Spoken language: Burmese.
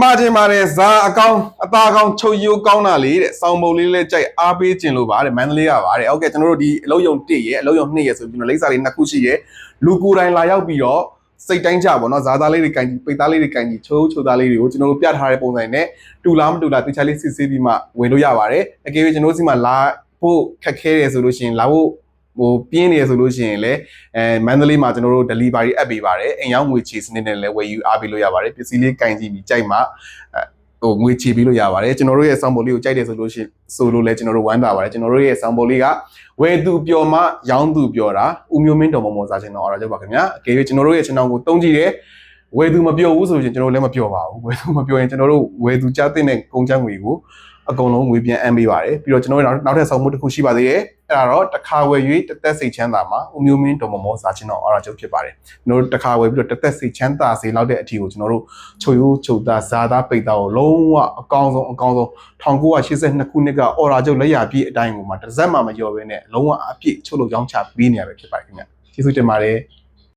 မှားခြင်းပါတယ်ဇာအကောင်အသားအကောင်ချုပ်ရိုးကောင်းတာလေးတဲ့စောင်းပုံလေးလေးကြိုက်အားပေးခြင်းလို့ပါတဲ့မန္တလေးကပါတဲ့ဟုတ်ကဲ့ကျွန်တော်တို့ဒီအလုံးယုံ1ရဲ့အလုံးယုံ2ရဲ့ဆိုပြီးတော့လိမ့်စာလေးနှစ်ခုရှိရဲ့လူကိုယ်တိုင်လာရောက်ပြီးတော့စိတ်တိုင်းကြပါတော့ဇာသားလေးတွေကန်ကြီးပိတ်သားလေးတွေကန်ကြီးချိုးချိုသားလေးတွေကိုကျွန်တော်တို့ပြထားတဲ့ပုံစံနဲ့တူလားမတူလားတေချာလေးစစ်ဆေးပြီးမှဝင်လို့ရပါတယ်အကယ်၍ကျွန်တော်တို့စီမှာလာဖို့ခက်ခဲတယ်ဆိုလို့ရှိရင်လာဖို့ ဟိုပြင်းနေရဆိုလို့ရှိရင်လည်းအဲမန္တလေးမှာကျွန်တော်တို့ delivery app ပေးပါတယ်အိမ်ရောက်ငွေချေစနစ်နဲ့လည်းဝယ်ယူအားပေးလို့ရပါတယ်ပစ္စည်းလေးကင်ကြည့်ပြီးကြိုက်မှဟိုငွေချေပေးလို့ရပါတယ်ကျွန်တော်တို့ရဲ့ဆောင်းပုံလေးကိုကြိုက်တယ်ဆိုလို့ရှိရင်ဆိုလို့လည်းကျွန်တော်တို့ဝမ်းသာပါတယ်ကျွန်တော်တို့ရဲ့ဆောင်းပုံလေးကဝယ်သူပျော်မှရောင်းသူပျော်တာဦးမျိုးမင်းတော်မမောစားခြင်းတော့အားရကြပါခင်ဗျာအကယ်၍ကျွန်တော်တို့ရဲ့ channel ကိုတုံးကြည့်တယ်ဝယ်သူမပျော်ဘူးဆိုရင်ကျွန်တော်တို့လည်းမပျော်ပါဘူးဝယ်သူမပျော်ရင်ကျွန်တော်တို့ဝယ်သူကြားတဲ့ကုန်ချမ်းငွေကို အကုန်လုံးငွေပြန်အမ်းပေးပါတယ်ပြီးတော့ကျွန်တော်တို့နောက်ထပ်ဆောင်းမှုတစ်ခုရှိပါသေးတယ်အဲ့ဒါတော့တစ်ခါဝယ်၍တစ်သက်စိတ်ချမ်းသာမှာဦးမျိုးမင်းတော်မမောစားခြင်းတော့အားရကြဖြစ်ပါတယ်ကျွန်တော်တို့တစ်ခါဝယ်ပြီးတော့တစ်သက်စိတ်ချမ်းသာစေလောက်တဲ့အထီကိုကျွန်တော်တို့ချုပ်ရိုးချုပ်သားဇာသားပိတ်သားကိုလုံးဝအကောင်းဆုံးအကောင်းဆုံး1982ခုနှစ်ကအော်ရာကျုပ်လက်ရပြည့်အတိုင်းကိုမှတစ်စက်မှမလျော်ဘဲနဲ့လုံးဝအပြည့်ချုပ်လို့ရောင်းချပေးနေရပဲဖြစ်ပါတယ်ခင်ဗျကျေးဇူးတင်ပါတယ်